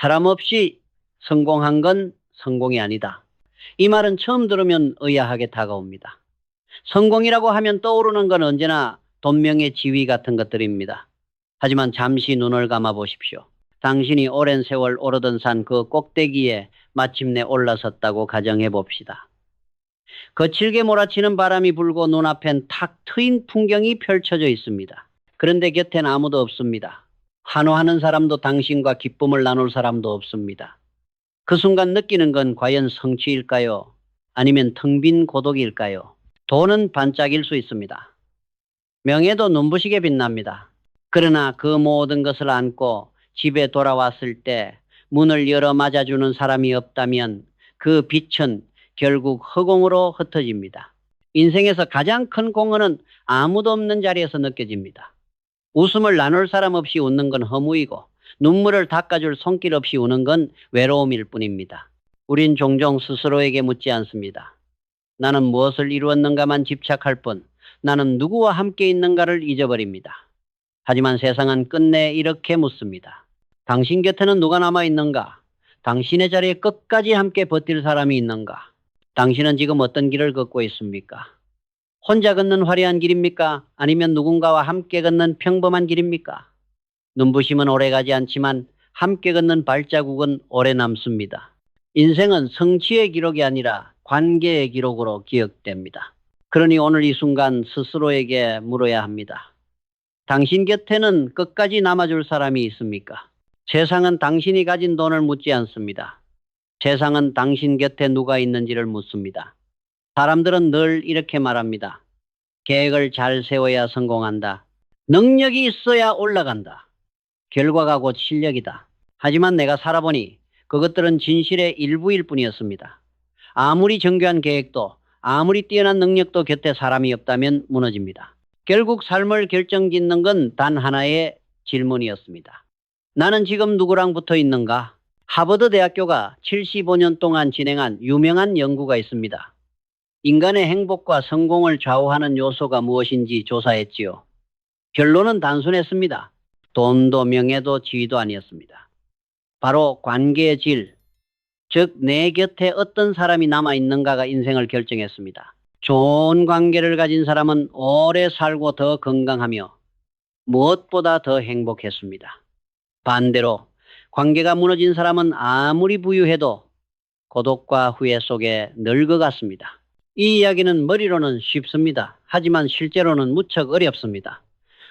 사람 없이 성공한 건 성공이 아니다. 이 말은 처음 들으면 의아하게 다가옵니다. 성공이라고 하면 떠오르는 건 언제나 돈명의 지위 같은 것들입니다. 하지만 잠시 눈을 감아 보십시오. 당신이 오랜 세월 오르던 산 그 꼭대기에 마침내 올라섰다고 가정해 봅시다. 거칠게 몰아치는 바람이 불고 눈앞엔 탁 트인 풍경이 펼쳐져 있습니다. 그런데 곁엔 아무도 없습니다. 환호하는 사람도 당신과 기쁨을 나눌 사람도 없습니다. 그 순간 느끼는 건 과연 성취일까요? 아니면 텅 빈 고독일까요? 돈은 반짝일 수 있습니다. 명예도 눈부시게 빛납니다. 그러나 그 모든 것을 안고 집에 돌아왔을 때 문을 열어 맞아주는 사람이 없다면 그 빛은 결국 허공으로 흩어집니다. 인생에서 가장 큰 공헌은 아무도 없는 자리에서 느껴집니다. 웃음을 나눌 사람 없이 웃는 건 허무이고 눈물을 닦아줄 손길 없이 우는 건 외로움일 뿐입니다. 우린 종종 스스로에게 묻지 않습니다. 나는 무엇을 이루었는가만 집착할 뿐 나는 누구와 함께 있는가를 잊어버립니다. 하지만 세상은 끝내 이렇게 묻습니다. 당신 곁에는 누가 남아 있는가? 당신의 자리에 끝까지 함께 버틸 사람이 있는가? 당신은 지금 어떤 길을 걷고 있습니까? 혼자 걷는 화려한 길입니까? 아니면 누군가와 함께 걷는 평범한 길입니까? 눈부심은 오래 가지 않지만 함께 걷는 발자국은 오래 남습니다. 인생은 성취의 기록이 아니라 관계의 기록으로 기억됩니다. 그러니 오늘 이 순간 스스로에게 물어야 합니다. 당신 곁에는 끝까지 남아줄 사람이 있습니까? 세상은 당신이 가진 돈을 묻지 않습니다. 세상은 당신 곁에 누가 있는지를 묻습니다. 사람들은 늘 이렇게 말합니다. 계획을 잘 세워야 성공한다. 능력이 있어야 올라간다. 결과가 곧 실력이다. 하지만 내가 살아보니 그것들은 진실의 일부일 뿐이었습니다. 아무리 정교한 계획도 아무리 뛰어난 능력도 곁에 사람이 없다면 무너집니다. 결국 삶을 결정짓는 건 단 하나의 질문이었습니다. 나는 지금 누구랑 붙어 있는가? 하버드 대학교가 75년 동안 진행한 유명한 연구가 있습니다. 인간의 행복과 성공을 좌우하는 요소가 무엇인지 조사했지요. 결론은 단순했습니다. 돈도 명예도 지위도 아니었습니다. 바로 관계의 질, 즉 내 곁에 어떤 사람이 남아 있는가가 인생을 결정했습니다. 좋은 관계를 가진 사람은 오래 살고 더 건강하며 무엇보다 더 행복했습니다. 반대로 관계가 무너진 사람은 아무리 부유해도 고독과 후회 속에 늙어갔습니다. 이 이야기는 머리로는 쉽습니다. 하지만 실제로는 무척 어렵습니다.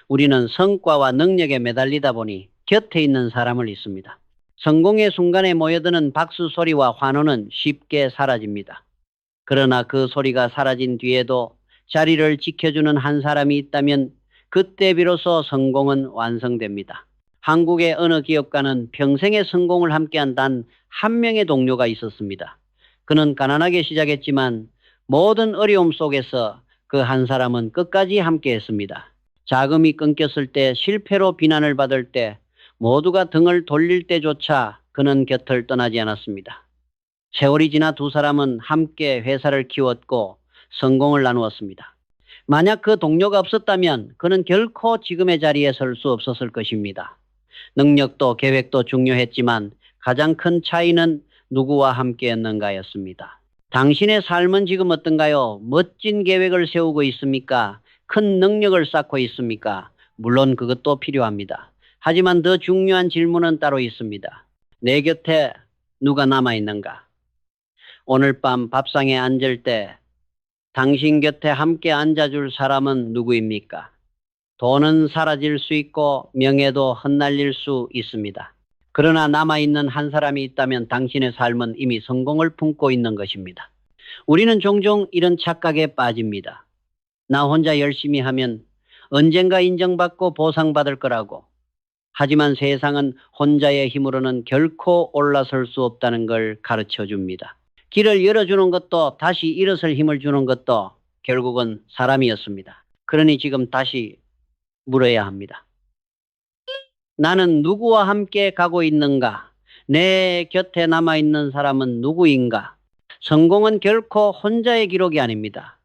우리는 성과와 능력에 매달리다 보니 곁에 있는 사람을 잊습니다. 성공의 순간에 모여드는 박수 소리와 환호는 쉽게 사라집니다. 그러나 그 소리가 사라진 뒤에도 자리를 지켜주는 한 사람이 있다면 그때 비로소 성공은 완성됩니다. 한국의 어느 기업가는 평생의 성공을 함께한 단 한 명의 동료가 있었습니다. 그는 가난하게 시작했지만 모든 어려움 속에서 그 한 사람은 끝까지 함께 했습니다. 자금이 끊겼을 때 실패로 비난을 받을 때 모두가 등을 돌릴 때조차 그는 곁을 떠나지 않았습니다. 세월이 지나 두 사람은 함께 회사를 키웠고 성공을 나누었습니다. 만약 그 동료가 없었다면 그는 결코 지금의 자리에 설 수 없었을 것입니다. 능력도 계획도 중요했지만 가장 큰 차이는 누구와 함께였는가였습니다. 당신의 삶은 지금 어떤가요? 멋진 계획을 세우고 있습니까? 큰 능력을 쌓고 있습니까? 물론 그것도 필요합니다. 하지만 더 중요한 질문은 따로 있습니다. 내 곁에 누가 남아 있는가? 오늘 밤 밥상에 앉을 때 당신 곁에 함께 앉아줄 사람은 누구입니까? 돈은 사라질 수 있고 명예도 헛날릴 수 있습니다. 그러나 남아있는 한 사람이 있다면 당신의 삶은 이미 성공을 품고 있는 것입니다. 우리는 종종 이런 착각에 빠집니다. 나 혼자 열심히 하면 언젠가 인정받고 보상받을 거라고. 하지만 세상은 혼자의 힘으로는 결코 올라설 수 없다는 걸 가르쳐 줍니다. 길을 열어주는 것도 다시 일어설 힘을 주는 것도 결국은 사람이었습니다. 그러니 지금 다시 물어야 합니다. 나는 누구와 함께 가고 있는가? 내 곁에 남아있는 사람은 누구인가? 성공은 결코 혼자의 기록이 아닙니다.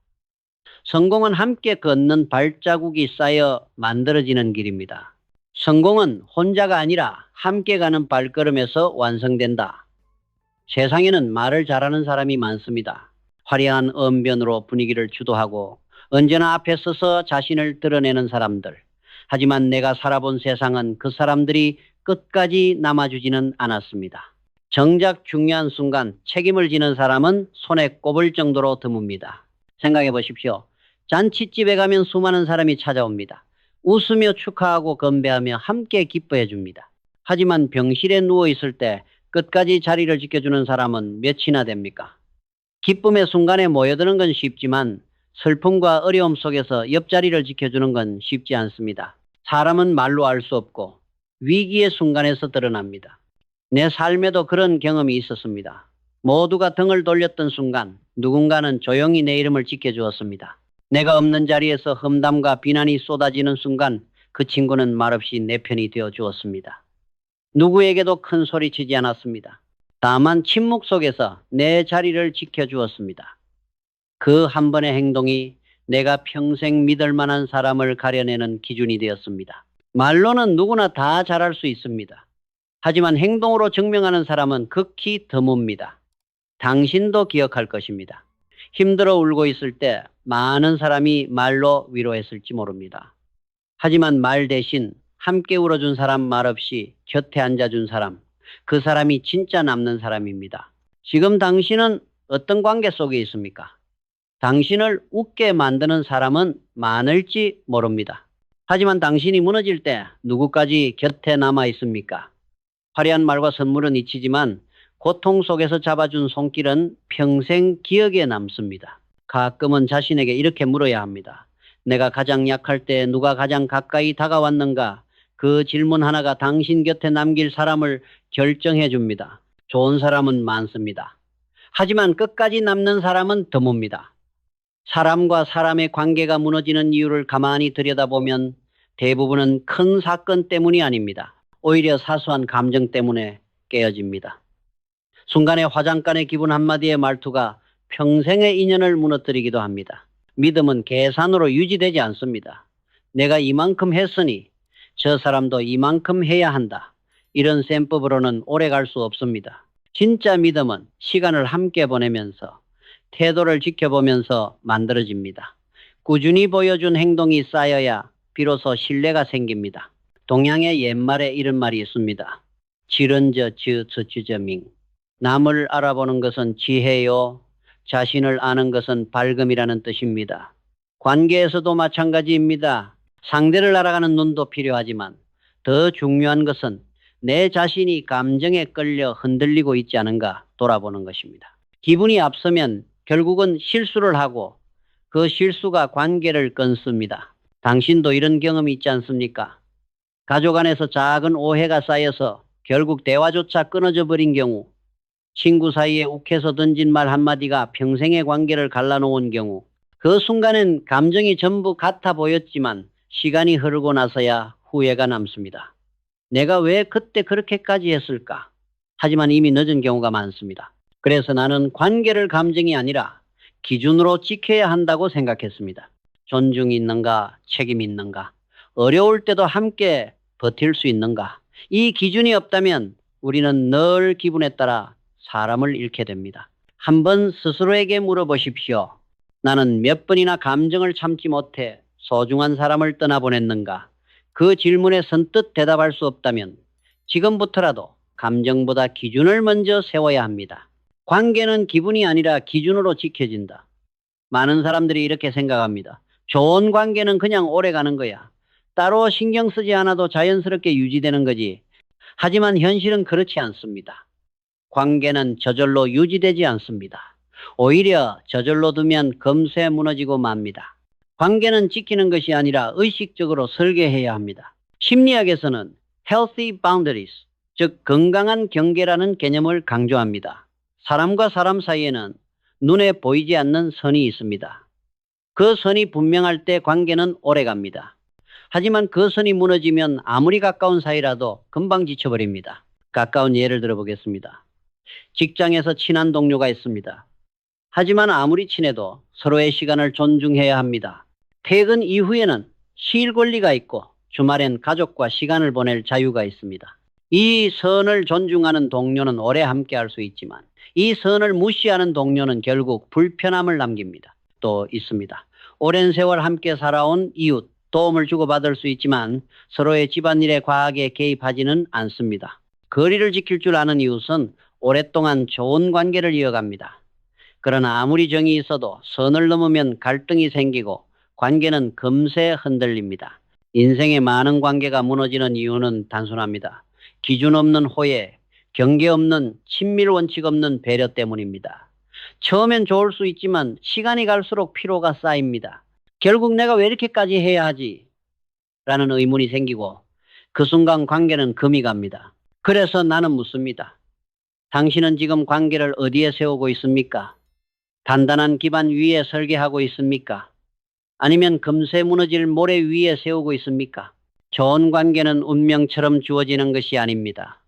성공은 함께 걷는 발자국이 쌓여 만들어지는 길입니다. 성공은 혼자가 아니라 함께 가는 발걸음에서 완성된다. 세상에는 말을 잘하는 사람이 많습니다. 화려한 언변으로 분위기를 주도하고 언제나 앞에 서서 자신을 드러내는 사람들. 하지만 내가 살아본 세상은 그 사람들이 끝까지 남아주지는 않았습니다. 정작 중요한 순간 책임을 지는 사람은 손에 꼽을 정도로 드뭅니다. 생각해 보십시오. 잔치집에 가면 수많은 사람이 찾아옵니다. 웃으며 축하하고 건배하며 함께 기뻐해 줍니다. 하지만 병실에 누워 있을 때 끝까지 자리를 지켜주는 사람은 몇이나 됩니까? 기쁨의 순간에 모여드는 건 쉽지만 슬픔과 어려움 속에서 옆자리를 지켜주는 건 쉽지 않습니다. 사람은 말로 알 수 없고 위기의 순간에서 드러납니다. 내 삶에도 그런 경험이 있었습니다. 모두가 등을 돌렸던 순간 누군가는 조용히 내 이름을 지켜주었습니다. 내가 없는 자리에서 험담과 비난이 쏟아지는 순간 그 친구는 말없이 내 편이 되어 주었습니다. 누구에게도 큰 소리 치지 않았습니다. 다만 침묵 속에서 내 자리를 지켜주었습니다. 그 한 번의 행동이 내가 평생 믿을 만한 사람을 가려내는 기준이 되었습니다. 말로는 누구나 다 잘할 수 있습니다. 하지만 행동으로 증명하는 사람은 극히 드뭅니다. 당신도 기억할 것입니다. 힘들어 울고 있을 때 많은 사람이 말로 위로했을지 모릅니다. 하지만 말 대신 함께 울어준 사람 말없이 곁에 앉아준 사람, 그 사람이 진짜 남는 사람입니다. 지금 당신은 어떤 관계 속에 있습니까? 당신을 웃게 만드는 사람은 많을지 모릅니다. 하지만 당신이 무너질 때 누구까지 곁에 남아 있습니까? 화려한 말과 선물은 잊히지만 고통 속에서 잡아준 손길은 평생 기억에 남습니다. 가끔은 자신에게 이렇게 물어야 합니다. 내가 가장 약할 때 누가 가장 가까이 다가왔는가? 그 질문 하나가 당신 곁에 남길 사람을 결정해 줍니다. 좋은 사람은 많습니다. 하지만 끝까지 남는 사람은 드뭅니다. 사람과 사람의 관계가 무너지는 이유를 가만히 들여다보면 대부분은 큰 사건 때문이 아닙니다. 오히려 사소한 감정 때문에 깨어집니다. 순간의 화장간의 기분 한마디의 말투가 평생의 인연을 무너뜨리기도 합니다. 믿음은 계산으로 유지되지 않습니다. 내가 이만큼 했으니 저 사람도 이만큼 해야 한다. 이런 셈법으로는 오래 갈 수 없습니다. 진짜 믿음은 시간을 함께 보내면서 태도를 지켜보면서 만들어집니다. 꾸준히 보여준 행동이 쌓여야 비로소 신뢰가 생깁니다. 동양의 옛말에 이런 말이 있습니다. 지른저 즈저주저밍 남을 알아보는 것은 지혜요. 자신을 아는 것은 밝음이라는 뜻입니다. 관계에서도 마찬가지입니다. 상대를 알아가는 눈도 필요하지만 더 중요한 것은 내 자신이 감정에 끌려 흔들리고 있지 않은가 돌아보는 것입니다. 기분이 앞서면 결국은 실수를 하고 그 실수가 관계를 끊습니다. 당신도 이런 경험이 있지 않습니까? 가족 안에서 작은 오해가 쌓여서 결국 대화조차 끊어져 버린 경우, 친구 사이에 욱해서 던진 말 한마디가 평생의 관계를 갈라놓은 경우, 그 순간엔 감정이 전부 같아 보였지만 시간이 흐르고 나서야 후회가 남습니다. 내가 왜 그때 그렇게까지 했을까? 하지만 이미 늦은 경우가 많습니다. 그래서 나는 관계를 감정이 아니라 기준으로 지켜야 한다고 생각했습니다. 존중이 있는가, 책임이 있는가, 어려울 때도 함께 버틸 수 있는가. 이 기준이 없다면 우리는 늘 기분에 따라 사람을 잃게 됩니다. 한번 스스로에게 물어보십시오. 나는 몇 번이나 감정을 참지 못해 소중한 사람을 떠나보냈는가? 그 질문에 선뜻 대답할 수 없다면 지금부터라도 감정보다 기준을 먼저 세워야 합니다. 관계는 기분이 아니라 기준으로 지켜진다. 많은 사람들이 이렇게 생각합니다. 좋은 관계는 그냥 오래 가는 거야. 따로 신경 쓰지 않아도 자연스럽게 유지되는 거지. 하지만 현실은 그렇지 않습니다. 관계는 저절로 유지되지 않습니다. 오히려 저절로 두면 금세 무너지고 맙니다. 관계는 지키는 것이 아니라 의식적으로 설계해야 합니다. 심리학에서는 healthy boundaries, 즉 건강한 경계라는 개념을 강조합니다. 사람과 사람 사이에는 눈에 보이지 않는 선이 있습니다. 그 선이 분명할 때 관계는 오래 갑니다. 하지만 그 선이 무너지면 아무리 가까운 사이라도 금방 지쳐버립니다. 가까운 예를 들어보겠습니다. 직장에서 친한 동료가 있습니다. 하지만 아무리 친해도 서로의 시간을 존중해야 합니다. 퇴근 이후에는 쉴 권리가 있고 주말엔 가족과 시간을 보낼 자유가 있습니다. 이 선을 존중하는 동료는 오래 함께 할 수 있지만 이 선을 무시하는 동료는 결국 불편함을 남깁니다. 또 있습니다. 오랜 세월 함께 살아온 이웃, 도움을 주고받을 수 있지만 서로의 집안일에 과하게 개입하지는 않습니다. 거리를 지킬 줄 아는 이웃은 오랫동안 좋은 관계를 이어갑니다. 그러나 아무리 정이 있어도 선을 넘으면 갈등이 생기고 관계는 금세 흔들립니다. 인생의 많은 관계가 무너지는 이유는 단순합니다. 기준 없는 호혜, 경계 없는 친밀 원칙 없는 배려 때문입니다. 처음엔 좋을 수 있지만 시간이 갈수록 피로가 쌓입니다. 결국 내가 왜 이렇게까지 해야 하지? 라는 의문이 생기고 그 순간 관계는 금이 갑니다. 그래서 나는 묻습니다. 당신은 지금 관계를 어디에 세우고 있습니까? 단단한 기반 위에 설계하고 있습니까? 아니면 금세 무너질 모래 위에 세우고 있습니까? 좋은 관계는 운명처럼 주어지는 것이 아닙니다.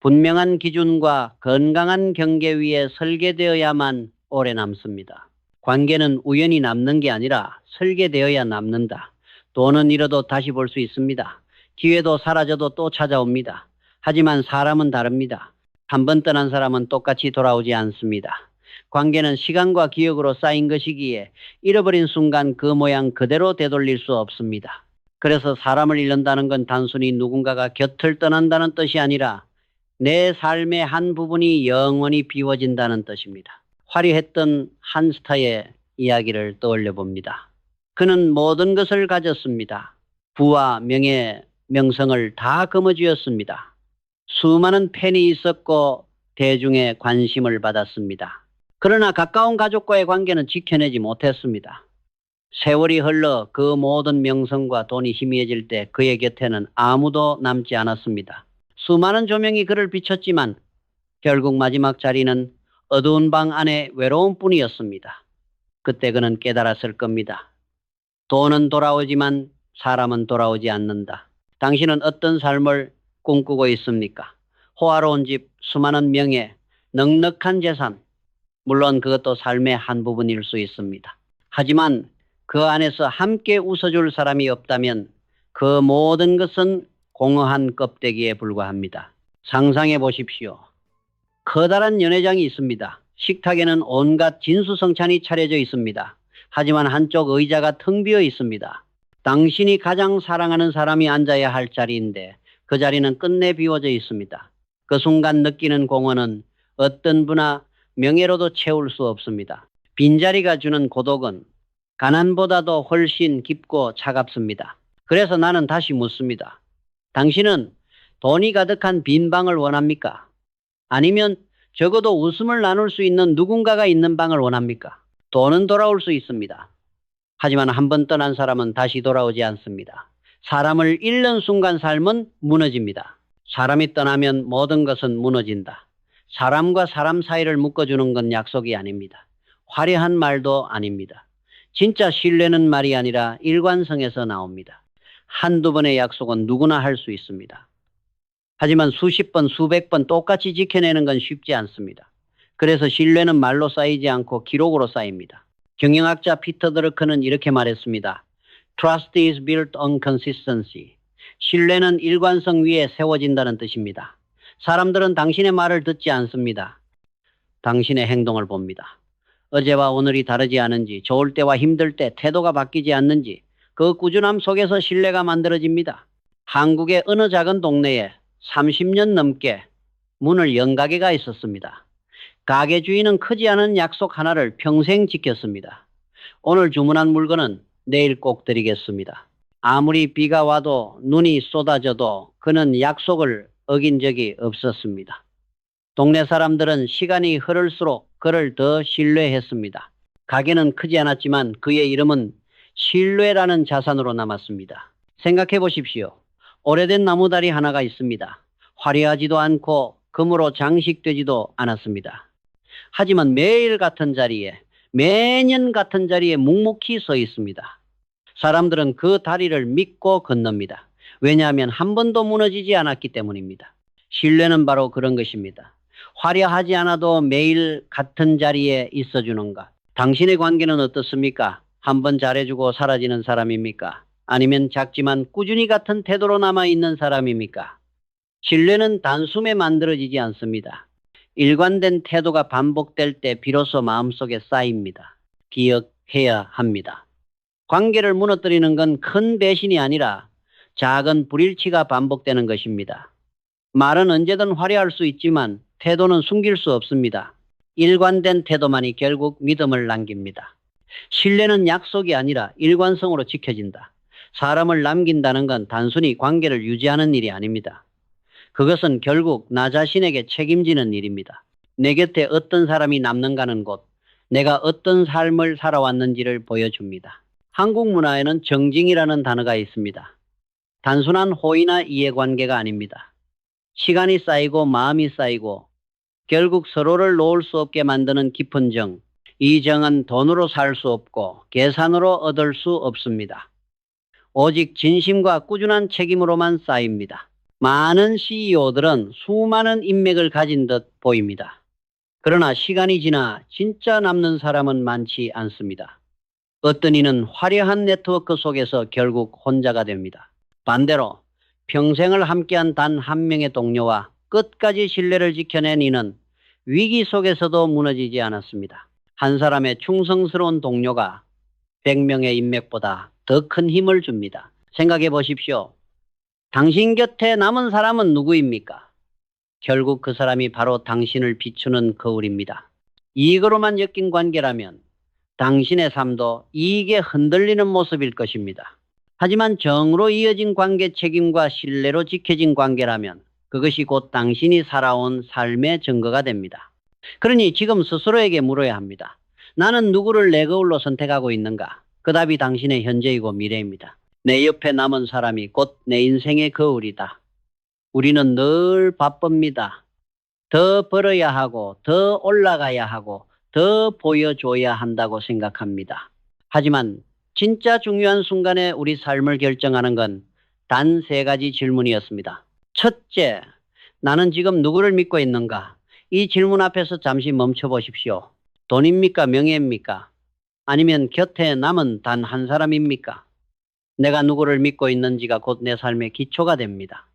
분명한 기준과 건강한 경계 위에 설계되어야만 오래 남습니다. 관계는 우연히 남는 게 아니라 설계되어야 남는다. 돈은 잃어도 다시 볼 수 있습니다. 기회도 사라져도 또 찾아옵니다. 하지만 사람은 다릅니다. 한 번 떠난 사람은 똑같이 돌아오지 않습니다. 관계는 시간과 기억으로 쌓인 것이기에 잃어버린 순간 그 모양 그대로 되돌릴 수 없습니다. 그래서 사람을 잃는다는 건 단순히 누군가가 곁을 떠난다는 뜻이 아니라 내 삶의 한 부분이 영원히 비워진다는 뜻입니다. 화려했던 한 스타의 이야기를 떠올려 봅니다. 그는 모든 것을 가졌습니다. 부와 명예, 명성을 다 거머쥐었습니다. 수많은 팬이 있었고 대중의 관심을 받았습니다. 그러나 가까운 가족과의 관계는 지켜내지 못했습니다. 세월이 흘러 그 모든 명성과 돈이 희미해질 때 그의 곁에는 아무도 남지 않았습니다. 수많은 조명이 그를 비췄지만 결국 마지막 자리는 어두운 방 안에 외로운 뿐이었습니다. 그때 그는 깨달았을 겁니다. 돈은 돌아오지만 사람은 돌아오지 않는다. 당신은 어떤 삶을 꿈꾸고 있습니까? 호화로운 집, 수많은 명예, 넉넉한 재산. 물론 그것도 삶의 한 부분일 수 있습니다. 하지만 그 안에서 함께 웃어줄 사람이 없다면 그 모든 것은 공허한 껍데기에 불과합니다. 상상해 보십시오. 커다란 연회장이 있습니다. 식탁에는 온갖 진수성찬이 차려져 있습니다. 하지만 한쪽 의자가 텅 비어 있습니다. 당신이 가장 사랑하는 사람이 앉아야 할 자리인데 그 자리는 끝내 비워져 있습니다. 그 순간 느끼는 공허는 어떤 부나 명예로도 채울 수 없습니다. 빈자리가 주는 고독은 가난보다도 훨씬 깊고 차갑습니다. 그래서 나는 다시 묻습니다. 당신은 돈이 가득한 빈 방을 원합니까? 아니면 적어도 웃음을 나눌 수 있는 누군가가 있는 방을 원합니까? 돈은 돌아올 수 있습니다. 하지만 한 번 떠난 사람은 다시 돌아오지 않습니다. 사람을 잃는 순간 삶은 무너집니다. 사람이 떠나면 모든 것은 무너진다. 사람과 사람 사이를 묶어주는 건 약속이 아닙니다. 화려한 말도 아닙니다. 진짜 신뢰는 말이 아니라 일관성에서 나옵니다. 한두 번의 약속은 누구나 할 수 있습니다. 하지만 수십 번, 수백 번 똑같이 지켜내는 건 쉽지 않습니다. 그래서 신뢰는 말로 쌓이지 않고 기록으로 쌓입니다. 경영학자 피터 드러크는 이렇게 말했습니다. Trust is built on consistency. 신뢰는 일관성 위에 세워진다는 뜻입니다. 사람들은 당신의 말을 듣지 않습니다. 당신의 행동을 봅니다. 어제와 오늘이 다르지 않은지, 좋을 때와 힘들 때 태도가 바뀌지 않는지, 그 꾸준함 속에서 신뢰가 만들어집니다. 한국의 어느 작은 동네에 30년 넘게 문을 연 가게가 있었습니다. 가게 주인은 크지 않은 약속 하나를 평생 지켰습니다. 오늘 주문한 물건은 내일 꼭 드리겠습니다. 아무리 비가 와도 눈이 쏟아져도 그는 약속을 어긴 적이 없었습니다. 동네 사람들은 시간이 흐를수록 그를 더 신뢰했습니다. 가게는 크지 않았지만 그의 이름은 신뢰라는 자산으로 남았습니다. 생각해 보십시오. 오래된 나무다리 하나가 있습니다. 화려하지도 않고 금으로 장식되지도 않았습니다. 하지만 매일 같은 자리에 매년 같은 자리에 묵묵히 서 있습니다. 사람들은 그 다리를 믿고 건넙니다. 왜냐하면 한 번도 무너지지 않았기 때문입니다. 신뢰는 바로 그런 것입니다. 화려하지 않아도 매일 같은 자리에 있어주는 것. 당신의 관계는 어떻습니까? 한 번 잘해주고 사라지는 사람입니까? 아니면 작지만 꾸준히 같은 태도로 남아 있는 사람입니까? 신뢰는 단숨에 만들어지지 않습니다. 일관된 태도가 반복될 때 비로소 마음속에 쌓입니다. 기억해야 합니다. 관계를 무너뜨리는 건 큰 배신이 아니라 작은 불일치가 반복되는 것입니다. 말은 언제든 화려할 수 있지만 태도는 숨길 수 없습니다. 일관된 태도만이 결국 믿음을 남깁니다. 신뢰는 약속이 아니라 일관성으로 지켜진다. 사람을 남긴다는 건 단순히 관계를 유지하는 일이 아닙니다. 그것은 결국 나 자신에게 책임지는 일입니다. 내 곁에 어떤 사람이 남는가는 곳, 내가 어떤 삶을 살아왔는지를 보여줍니다. 한국 문화에는 정징이라는 단어가 있습니다. 단순한 호의나 이해관계가 아닙니다. 시간이 쌓이고 마음이 쌓이고 결국 서로를 놓을 수 없게 만드는 깊은 정. 이 정은 돈으로 살 수 없고 계산으로 얻을 수 없습니다. 오직 진심과 꾸준한 책임으로만 쌓입니다. 많은 CEO들은 수많은 인맥을 가진 듯 보입니다. 그러나 시간이 지나 진짜 남는 사람은 많지 않습니다. 어떤 이는 화려한 네트워크 속에서 결국 혼자가 됩니다. 반대로 평생을 함께한 단 한 명의 동료와 끝까지 신뢰를 지켜낸 이는 위기 속에서도 무너지지 않았습니다. 한 사람의 충성스러운 동료가 100명의 인맥보다 더 큰 힘을 줍니다. 생각해 보십시오. 당신 곁에 남은 사람은 누구입니까? 결국 그 사람이 바로 당신을 비추는 거울입니다. 이익으로만 엮인 관계라면 당신의 삶도 이익에 흔들리는 모습일 것입니다. 하지만 정으로 이어진 관계 책임과 신뢰로 지켜진 관계라면 그것이 곧 당신이 살아온 삶의 증거가 됩니다. 그러니 지금 스스로에게 물어야 합니다. 나는 누구를 내 거울로 선택하고 있는가? 그 답이 당신의 현재이고 미래입니다. 내 옆에 남은 사람이 곧 내 인생의 거울이다. 우리는 늘 바쁩니다. 더 벌어야 하고, 더 올라가야 하고, 더 보여줘야 한다고 생각합니다. 하지만 진짜 중요한 순간에 우리 삶을 결정하는 건 단 세 가지 질문이었습니다. 첫째, 나는 지금 누구를 믿고 있는가? 이 질문 앞에서 잠시 멈춰 보십시오. 돈입니까? 명예입니까? 아니면 곁에 남은 단 한 사람입니까? 내가 누구를 믿고 있는지가 곧 내 삶의 기초가 됩니다.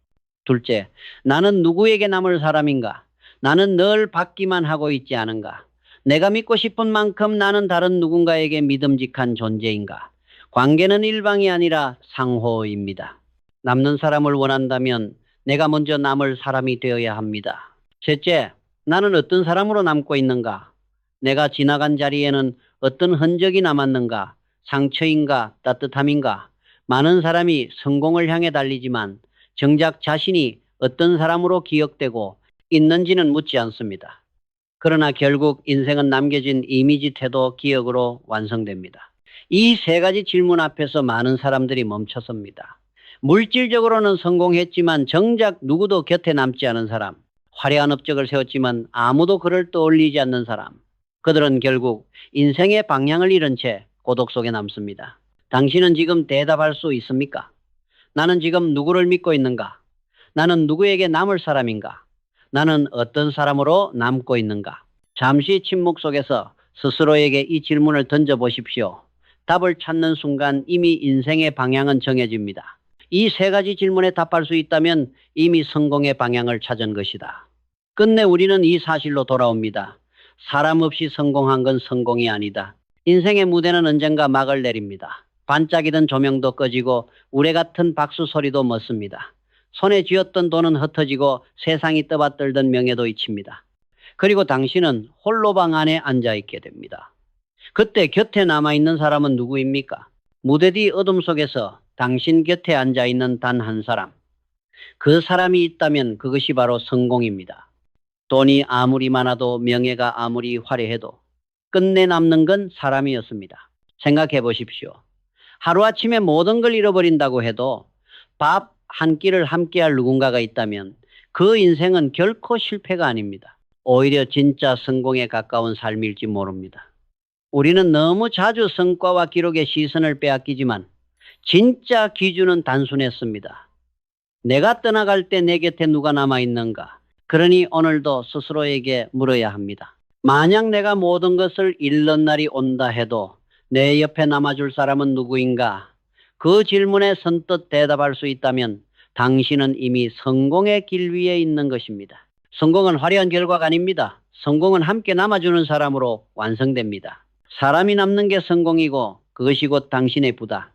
둘째, 나는 누구에게 남을 사람인가? 나는 늘 받기만 하고 있지 않은가? 내가 믿고 싶은 만큼 나는 다른 누군가에게 믿음직한 존재인가? 관계는 일방이 아니라 상호입니다. 남는 사람을 원한다면 내가 먼저 남을 사람이 되어야 합니다. 셋째, 나는 어떤 사람으로 남고 있는가? 내가 지나간 자리에는 어떤 흔적이 남았는가? 상처인가? 따뜻함인가? 많은 사람이 성공을 향해 달리지만 정작 자신이 어떤 사람으로 기억되고 있는지는 묻지 않습니다. 그러나 결국 인생은 남겨진 이미지, 태도, 기억으로 완성됩니다. 이 세 가지 질문 앞에서 많은 사람들이 멈춰섭니다. 물질적으로는 성공했지만 정작 누구도 곁에 남지 않은 사람, 화려한 업적을 세웠지만 아무도 그를 떠올리지 않는 사람, 그들은 결국 인생의 방향을 잃은 채 고독 속에 남습니다. 당신은 지금 대답할 수 있습니까? 나는 지금 누구를 믿고 있는가? 나는 누구에게 남을 사람인가? 나는 어떤 사람으로 남고 있는가? 잠시 침묵 속에서 스스로에게 이 질문을 던져보십시오. 답을 찾는 순간 이미 인생의 방향은 정해집니다. 이 세 가지 질문에 답할 수 있다면 이미 성공의 방향을 찾은 것이다. 끝내 우리는 이 사실로 돌아옵니다. 사람 없이 성공한 건 성공이 아니다. 인생의 무대는 언젠가 막을 내립니다. 반짝이던 조명도 꺼지고 우레 같은 박수 소리도 멎습니다. 손에 쥐었던 돈은 흩어지고 세상이 떠받들던 명예도 잊힙니다. 그리고 당신은 홀로 방 안에 앉아 있게 됩니다. 그때 곁에 남아 있는 사람은 누구입니까? 무대 뒤 어둠 속에서 당신 곁에 앉아 있는 단 한 사람. 그 사람이 있다면 그것이 바로 성공입니다. 돈이 아무리 많아도 명예가 아무리 화려해도 끝내 남는 건 사람이었습니다. 생각해 보십시오. 하루아침에 모든 걸 잃어버린다고 해도 밥 한 끼를 함께할 누군가가 있다면 그 인생은 결코 실패가 아닙니다. 오히려 진짜 성공에 가까운 삶일지 모릅니다. 우리는 너무 자주 성과와 기록에 시선을 빼앗기지만 진짜 기준은 단순했습니다. 내가 떠나갈 때 내 곁에 누가 남아있는가? 그러니 오늘도 스스로에게 물어야 합니다. 만약 내가 모든 것을 잃는 날이 온다 해도 내 옆에 남아줄 사람은 누구인가? 그 질문에 선뜻 대답할 수 있다면 당신은 이미 성공의 길 위에 있는 것입니다. 성공은 화려한 결과가 아닙니다. 성공은 함께 남아주는 사람으로 완성됩니다. 사람이 남는 게 성공이고 그것이 곧 당신의 부다.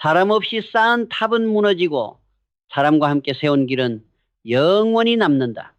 사람 없이 쌓은 탑은 무너지고 사람과 함께 세운 길은 영원히 남는다.